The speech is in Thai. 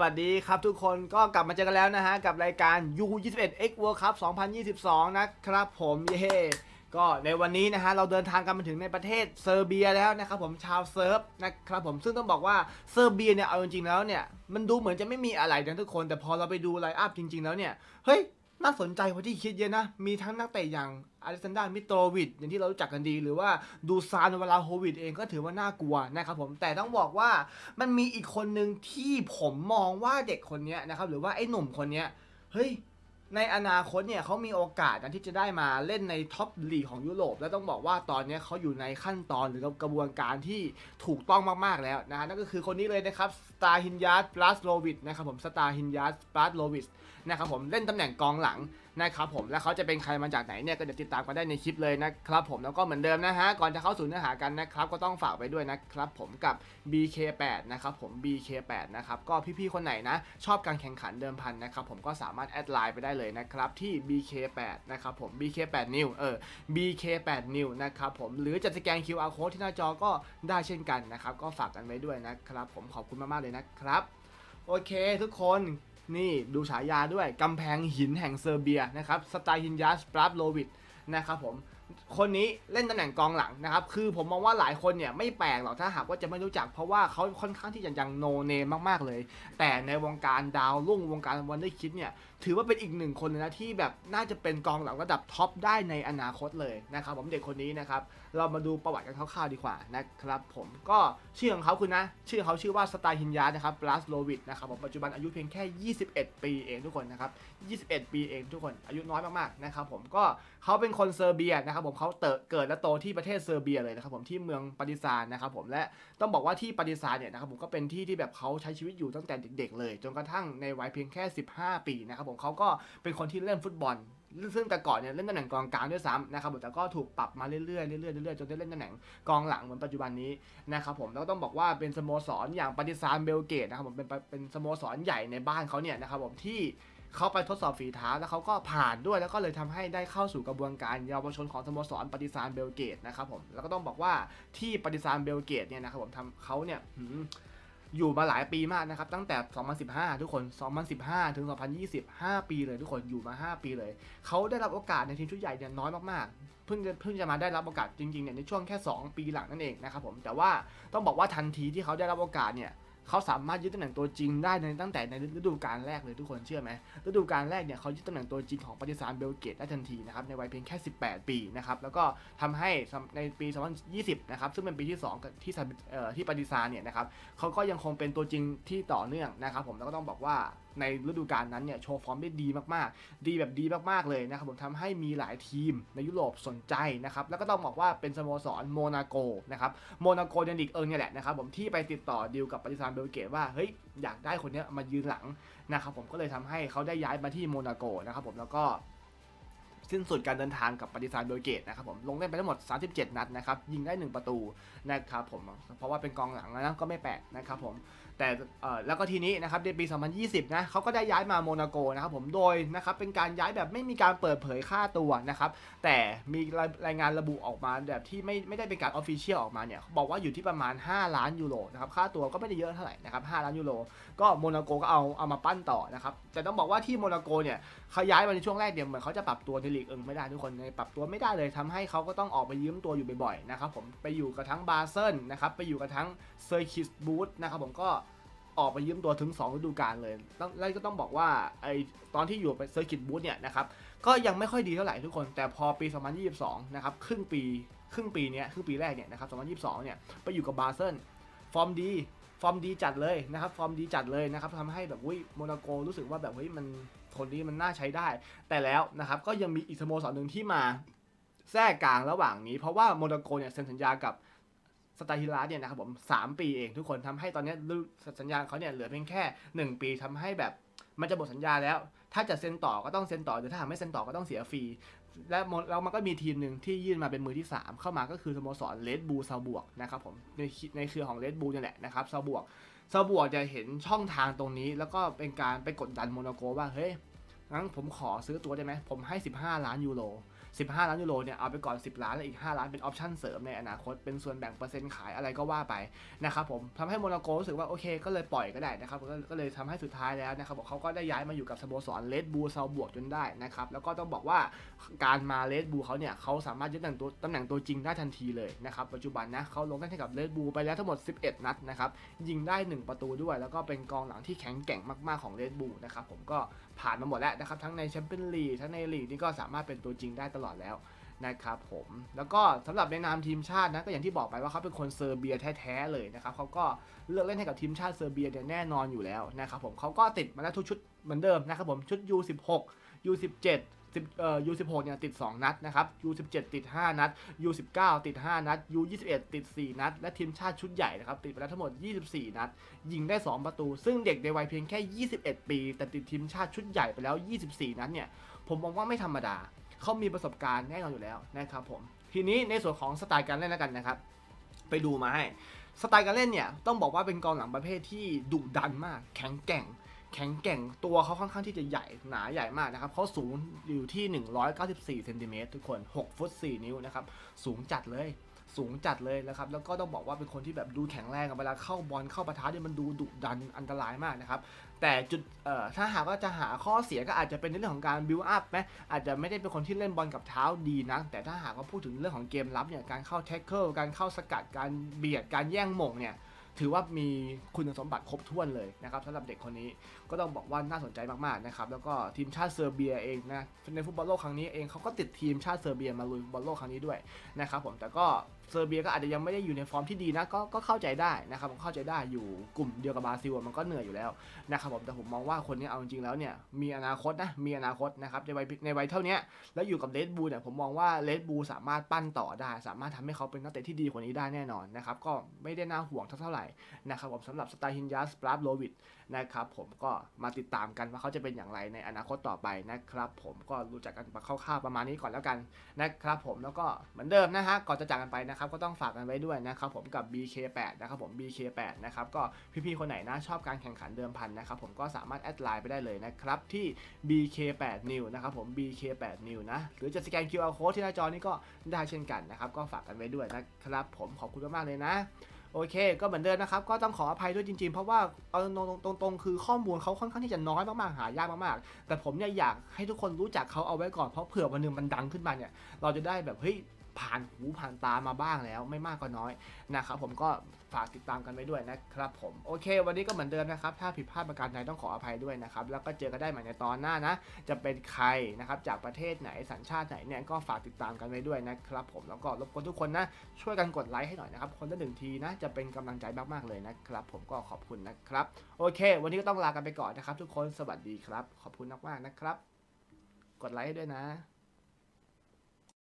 สวัสดีครับทุกคนก็กลับมาเจอกันแล้วนะฮะ กับรายการ U21X World Cup 2022 นะครับผมเย้ก็ในวันนี้นะฮะเราเดินทางกันมาถึงในประเทศเซอร์เบียแล้วนะครับผมชาวเซิร์ฟนะครับผมซึ่งต้องบอกว่าเซอร์เบียเนี่ยเอาจริงๆแล้วเนี่ยมันดูเหมือนจะไม่มีอะไรนะทุกคนแต่พอเราไปดูไลน์อัพจริง ๆแล้วเนี่ยเฮ้ย น่าสนใจกว่าที่คิดเยอะนะ มีทั้งนักเตะอย่างอเล็กซานดรามิโตรวิดอย่างที่เรารู้จักกันดี หรือว่าดูซานวลาโฮวิดเองก็ถือว่าน่ากลัวนะครับผม แต่ต้องบอกว่ามันมีอีกคนหนึ่งที่ผมมองว่าเด็กคนนี้นะครับ หรือว่าไอ้หนุ่มคนนี้เฮ้ยในอนาคตเนี่ยเขามีโอกาสนะที่จะได้มาเล่นในท็อปลีกของยุโรป แล้วต้องบอกว่าตอนนี้เขาอยู่ในขั้นตอนหรือกระบวนการที่ถูกต้องมากๆแล้วนะฮะนั่นก็คือคนนี้เลยนะครับสตาฮินยัสปลัสโลวิดนะครับผมสตาฮินยัสปลัสโลวิด นะครับผมเล่นตำแหน่งกองหลังนะครับผมแล้วเขาจะเป็นใครมาจากไหนเนี่ยก็เดี๋ยวติดตามกันได้ในคลิปเลยนะครับผมแล้วก็เหมือนเดิมนะฮะก่อนจะเข้าสู่เนื้อหากันนะครับก็ต้องฝากไปด้วยนะครับผมกับ BK8 นะครับผม BK8 นะครับก็พี่ๆคนไหนนะชอบการแข่งขันเดิมพันนะครับผมก็สามารถแอดไลน์ไปได้เลยนะครับที่ BK8 นะครับผม BK8 New เออ BK8 New นะครับผมหรือจะสแกน QR code ที่หน้าจอก็ได้เช่นกันนะครับก็ฝากกันไว้ด้วยนะครับผมขอบคุณมากๆเลยนะครับโอเคทุกคน นี่ดูฉายาด้วยกำแพงหินแห่งเซอร์เบียนะครับสไตล์ฮินยัสปราฟโลวิดนะครับผม คนนี้เล่นตำแหน่งกองหลังนะครับ คือผมมองว่าหลายคนเนี่ยไม่แปลกหรอกถ้าหากว่าจะไม่รู้จัก เพราะว่าเขาค่อนข้างที่จะยังโนเนมมากๆเลย แต่ในวงการดาวรุ่งวงการวันได้คิดเนี่ยถือว่าเป็นอีกหนึ่งคนเลยนะที่แบบน่าจะเป็นกองหลังระดับท็อปได้ในอนาคตเลยนะครับผมเด็กคนนี้นะครับเรามาดูประวัติกันคร่าวๆดีกว่านะครับผมก็ชื่อของเขาคือนะ ชื่อเขาชื่อว่าสไตล์ฮินยานะครับบลัสโลวิดนะครับผมปัจจุบันอายุเพียงแค่ 21 ปีเองทุกคนนะครับ 21 ปีเองทุกคนอายุน้อยมากๆนะครับผมก็เขาเป็นคนเซอร์เบียนะครับครับผมเขาเติบเกิดและโตที่ประเทศเซอร์เบียเลยนะครับผมที่เมืองปาติซานนะครับผมและต้องบอกว่าที่ปาติซานเนี่ยนะครับผมก็เป็นที่ที่แบบเขาใช้ชีวิตอยู่ตั้งแต่เด็ก ๆ เลย จนกระทั่งในวัยเพียงแค่ 15 ปีนะครับผมเขาก็เป็นคนที่เล่นฟุตบอลซึ่งแต่ก่อนเนี่ยเล่นตำแหน่งกองกลางด้วยซ้ำนะครับผมแต่ก็ถูกปรับมาเรื่อยๆเรื่อยๆเรื่อยๆจนได้เล่นตำแหน่งกองหลังเหมือนปัจจุบันนี้นะครับผมแล้วก็ต้องบอกว่าเป็นสโมสรอย่างปาติซานเบลเกตนะครับผมเป็นเป็นสโมสรใหญ่ในบ้านเขาเนี่ยนะครับผมที่ เขาไปทดสอบฝีเท้าแล้วเขาก็ผ่านด้วยแล้วก็เลยทำให้ได้เข้าสู่กระบวนการเยาวชนของสโมสรปาติซานเบลเกตนะครับผมแล้วก็ต้องบอกว่าที่ปาติซานเบลเกตเนี่ยนะครับผมทำเขาเนี่ยอยู่มาหลายปีมากนะครับ ตั้งแต่ 2015 ทุกคน 2015 ถึง 2020 5 ปีเลยทุกคนอยู่มา 5 ปีเลย เขาได้รับโอกาสในทีมชุดใหญ่เนี่ยน้อยมากๆ เพิ่งจะเพิ่งจะมาได้รับโอกาสจริงๆเนี่ยในช่วงแค่ 2 ปีหลังนั่นเองนะครับผมแต่ว่าต้องบอกว่าทันทีที่เขาได้รับโอกาสเนี่ย เขาสามารถยึดตำแหน่งตัวจริงได้ในตั้งแต่ในฤดูกาลแรกเลยทุกคนเชื่อไหมฤดูกาลแรกเนี่ยเขายึดตำแหน่งตัวจริงของปาติซานเบลเกตได้ทันทีนะครับในวัยเพียงแค่ 18 ปีนะครับแล้วก็ทำให้ในปี 2020 นะครับซึ่งเป็นปีที่ 2 ที่ซานเอ่อที่ปาริสานเนี่ยนะครับเขาก็ยังคงเป็นตัวจริงที่ต่อเนื่องนะครับผมแล้วก็ต้องบอกว่า ในฤดูกาลนั้นเนี่ยโชว์ฟอร์มได้ดีมากๆ ดีแบบดีมากๆเลยนะครับผมทำให้มีหลายทีมในยุโรปสนใจนะครับแล้วก็ต้องบอกว่าเป็นสโมสรโมนาโกนะครับโมนาโกเดนิกเอิงเนี่ยแหละนะครับผมที่ไปติดต่อดีลกับปาริซานเบลเกตว่าเฮ้ยอยากได้คนนี้มายืนหลังนะครับผมก็เลยทำให้เขาได้ย้ายมาที่โมนาโกนะครับผมแล้วก็ สิ้นสุดการเดินทางกับปฏิซานเบลเกตนะครับผมลงเล่นไปทั้งหมด 37 นัดนะครับยิงได้ 1 ประตูนะครับผมเพราะว่าเป็นกองหลังแล้วนะก็ไม่แปลกนะครับผมแต่แล้วก็ทีนี้นะครับในปี 2020 นะเขาก็ได้ย้ายมาโมนาโกนะครับผมโดยนะครับเป็นการย้ายแบบไม่มีการเปิดเผยค่าตัวนะครับแต่มีรายรายงานระบุออกมาแบบที่ไม่ไม่ได้เป็นการออฟฟิเชียลออกมาเนี่ยบอกว่าอยู่ที่ประมาณ 5 ล้านยูโรนะครับค่าตัวก็ไม่ได้เยอะเท่าไหร่นะครับ5ล้านยูโรก็โมนาโกก็เอาเอามาปั้นต่อนะครับแต่ต้องบอกว่าที่โมนาโกเนี่ยเขาย้ายมาในช่วงแรกเนี่ยเหมือนเขาจะปรับตัวในลีกเอิงไม่ได้ทุกคนในปรับตัวไม่ได้เลยทำให้เขาก็ต้องออกไปยืมตัวอยู่บ่อยๆนะครับผมไปอยู่กับทั้งบาเซิลนะครับไปอยู่กับทั้งเซอร์คิสบูธนะครับผมก็ออกไปยืมตัวถึง2ฤดูกาลเลยต้องแล้วก็ต้องบอกว่าไอตอนที่อยู่ไปเซอร์คิสบูธเนี่ยนะครับ ก็ยังไม่ค่อยดีเท่าไหร่ทุกคน แต่พอปี 2022 นะครับ ครึ่งปี ครึ่งปีเนี้ย ครึ่งปีแรกเนี่ยนะครับ 2022 เนี่ย ไปอยู่กับบาเซิล ฟอร์มดี ฟอร์มดีจัดเลยนะครับ ฟอร์มดีจัดเลยนะครับทำให้แบบอุ้ยโมนาโกรู้สึกว่าแบบเฮ้ยมันคนนี้มันน่าใช้ได้ แต่แล้วนะครับก็ยังมีอีกสโมสรหนึ่งที่มาแทรกกลางระหว่างนี้ เพราะว่าโมนาโกเนี่ยเซ็นสัญญากับสตาฮิลาเนี่ยนะครับผมสามปีเองทุกคนทำให้ตอนนี้สัญญาเขาเนี่ยเหลือเพียงแค่หนึ่งปีทำให้แบบมันจะหมดสัญญาแล้ว ถ้าจะเซ็นต่อก็ต้องเซ็นต่อหรือถ้าหากไม่เซ็นต่อก็ต้องเสียฟรี และแล้วมันก็มีทีมหนึ่งที่ยื่นมาเป็นมือที่ 3 เข้ามาก็คือสโมสรเลดบูซาบวกนะครับผมในในเครือของเลดบูเนี่ยแหละนะครับซาบวกซาบวกจะเห็นช่องทางตรงนี้ แล้วก็เป็นการไปกดดันโมนาโกว่าเฮ้ยงั้นผมขอซื้อตัวได้ไหมผมให้ 15 ล้านยูโร 15 ล้านยูโรเนี่ยเอาไปก่อน 10 ล้าน แล้วอีก 5 ล้านเป็นออปชั่นเสริมในอนาคต เป็นส่วนแบ่งเปอร์เซ็นต์ขายอะไรก็ว่าไปนะครับผมทำให้โมนาโกรู้สึกว่าโอเคก็เลยปล่อยก็ได้นะครับก็เลยทำให้สุดท้ายแล้วนะครับบอกเขาก็ได้ย้ายมาอยู่กับสโมสรเลดบูเซาบวกจนได้นะครับแล้วก็ต้องบอกว่าการมาเลดบูเขาเนี่ยเขาสามารถยึดตำแหน่งตัวตำแหน่งตัวจริงได้ทันทีเลยนะครับปัจจุบันนะเขาลงเล่นให้กับเลดบูไปแล้วทั้งหมด 11 นัดนะครับยิงได้ 1 ประตูด้วย แล้วก็เป็นกองหลังที่แข็งแกร่งมากๆของเลดบูนะครับผมก็ผ่านมาหมดแล้วนะครับทั้งในแชมเปี้ยนลีกทั้งในลีกนี่ก็สามารถเป็นตัวจริงได้ตลอดแล้วนะครับผมแล้วก็สำหรับในนามทีมชาตินะก็อย่างที่บอกไปว่าเขาเป็นคนเซอร์เบียแท้ๆเลยนะครับเขาก็เลือกเล่นให้กับทีมชาติเซอร์เบียเนี่ยแน่นอนอยู่แล้วนะครับผมเขาก็ติดมาแล้วทุกชุดเหมือนเดิมนะครับผมชุด U16 U17 10เอ่อ U16 เนี่ยติด 2 นัดนะครับ U17 ติด 5 นัด U19 ติด 5 นัด U21 ติด 4 นัด และทีมชาติชุดใหญ่นะครับติดไปแล้วทั้งหมด 24 นัด ยิงได้ 2 ประตู ซึ่งเด็กในวัยเพียงแค่ 21 ปี แต่ติดทีมชาติชุดใหญ่ไปแล้ว 24 นัดเนี่ย ผมมองว่าไม่ธรรมดา เขามีประสบการณ์แน่นอนอยู่แล้วนะครับผม ทีนี้ในส่วนของสไตล์การเล่นแล้วกันนะครับ ไปดูมาให้ สไตล์การเล่นเนี่ยต้องบอกว่าเป็นกองหลังประเภทที่ดุดันมาก แข็งแกร่ง แข็งแกร่งตัวเขาค่อนข้างที่จะใหญ่หนาใหญ่มากนะครับเขาสูงอยู่ที่ 194เซนติเมตรทุกคน 6 ฟุต 4 นิ้วนะครับ สูงจัดเลย สูงจัดเลยนะครับ แล้วก็ต้องบอกว่าเป็นคนที่แบบดูแข็งแรงเวลาเข้าบอลเข้าปะทะเนี่ยมันดูดุดันอันตรายมากนะครับ แต่จุดถ้าหากว่าจะหาข้อเสียก็อาจจะเป็นในเรื่องของการบิวอัพไหมอาจจะไม่ได้เป็นคนที่เล่นบอลกับเท้าดีนะแต่ถ้าหากว่าพูดถึงเรื่องของเกมรับเนี่ยการเข้าแท็กเกิลการเข้าสกัดการเบียดการแย่งหม่งเนี่ยถือว่ามีคุณสมบัติครบถ้วนเลยนะครับสำหรับเด็กคนนี้ ก็ต้องบอกว่าน่าสนใจมากๆนะครับแล้วก็ทีมชาติเซอร์เบียเองนะในฟุตบอลโลกครั้งนี้เองเขาก็ติดทีมชาติเซอร์เบียมาลุยฟุตบอลโลกครั้งนี้ด้วยนะครับผมแต่ก็เซอร์เบียก็อาจจะยังไม่ได้อยู่ในฟอร์มที่ดีนะก็ก็เข้าใจได้นะครับผมเข้าใจได้อยู่กลุ่มเดียวกับบราซิลมันก็เหนื่อยอยู่แล้วนะครับผมแต่ผมมองว่าคนนี้เอาจริงๆแล้วเนี่ยมีอนาคตนะมีอนาคตนะครับในวัยในวัยเท่านี้แล้วอยู่กับเลดบูเนี่ยผมมองว่าเลดบูสามารถปั้นต่อได้ สามารถทำให้เขาเป็นนักเตะที่ดีกว่านี้ได้แน่นอนนะครับก็ไม่ได้น่าห่วงเท่าไหร่นะครับผมสำหรับสไตล์ฮินยัสปราบโลวิด นะครับผมก็มาติดตามกันว่าเขาจะเป็นอย่างไรในอนาคตต่อไปนะครับผมก็รู้จักกันคร่าวๆประมาณนี้ก่อนแล้วกันนะครับผมแล้วก็เหมือนเดิมนะฮะก่อนจะจากกันไปนะครับก็ต้องฝากกันไว้ด้วยนะครับผมกับ BK8 นะครับผม BK8 นะครับก็พี่ๆคนไหนนะชอบการแข่งขันเดิมพันนะครับผมก็สามารถแอดไลน์ไปได้เลยนะครับที่ BK8 New นะครับผม BK8 New นะหรือจะสแกน QR code ที่หน้าจอนี้ก็ได้เช่นกันนะครับก็ฝากกันไว้ด้วยนะครับผมขอบคุณมากๆเลยนะ โอเค ก็เหมือนเดิมนะครับ ก็ต้องขออภัยด้วยจริงๆ เพราะว่าเอาตรงๆคือข้อมูลเขาค่อนข้างที่จะน้อยมากๆ หายากมากๆ แต่ผมเนี่ยอยากให้ทุกคนรู้จักเขาเอาไว้ก่อน เพราะเผื่อวันหนึงมันดังขึ้นมาเนี่ย เราจะได้แบบเฮ้ย ผ่านหูผ่านตามาบ้างแล้วไม่มากก็น้อยนะครับผมก็ฝากติดตามกันไว้ด้วยนะครับผมโอเค วันนี้ก็เหมือนเดิมนะครับ ถ้าผิดพลาดประการใดต้องขออภัยด้วยนะครับ แล้วก็เจอกันได้ใหม่ในตอนหน้านะ จะเป็นใครนะครับจากประเทศไหนสัญชาติไหนเนี่ยก็ฝากติดตามกันไว้ด้วยนะครับผมแล้วก็รบกวนทุกคนนะช่วยกันกดไลค์ให้หน่อยนะครับคนละหนึ่งทีนะจะเป็นกำลังใจมากๆเลยนะครับ ผมก็ขอบคุณนะครับโอเค วันนี้ก็ต้องลากันไปก่อนนะครับ ทุกคนสวัสดีครับ ขอบคุณมากๆนะครับ กดไลค์ให้ด้วยนะ